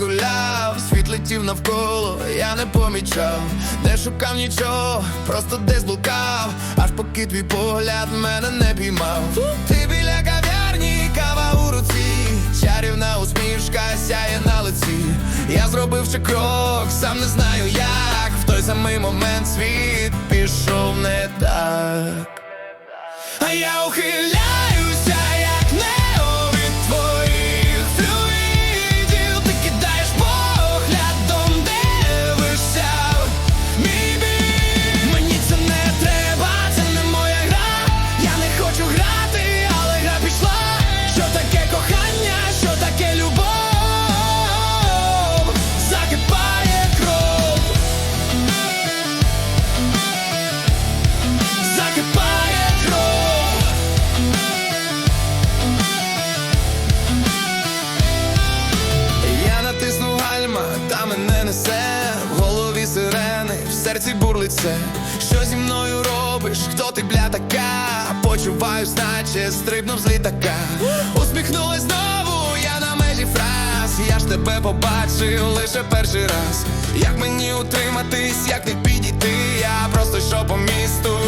гуляв, світ летів навколо, я не помічав, не шукав нічого, просто десь блукав, аж поки твій погляд мене не піймав. Ти біля кав'ярні, кава у руці, чарівна усмішка сяє на лиці. Я зробив ще крок, сам не знаю як. В той самий момент світ пішов не так. А я ухиляюся, серці бурлице. Що зі мною робиш? Хто ти бля така? Почуваюсь, наче стрибнув з літака. Усміхнулась знову, я на межі фраз. Я ж тебе побачив лише перший раз. Як мені утриматись, як не підійти? Я просто йшов по місту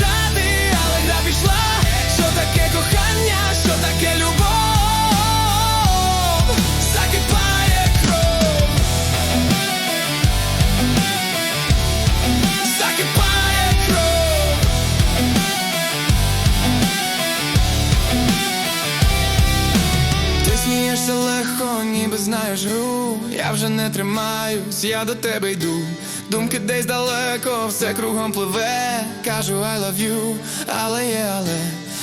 грати, але гра пішла. Що таке кохання, що таке любов ніби знаєш гру. Я вже не тримаюсь, я до тебе йду. Думки десь далеко, все кругом пливе. Кажу I love you, але є але.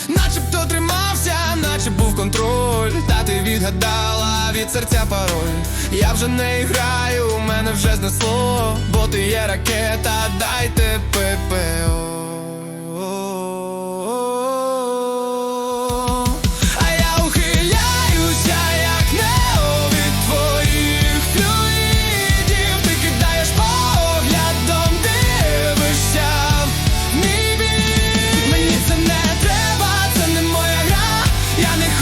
Начебто тримався, наче був контроль. Та ти відгадала від серця пароль. Я вже не граю, мене вже знесло, бо ти є ракета, дайте ППО.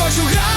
jogar.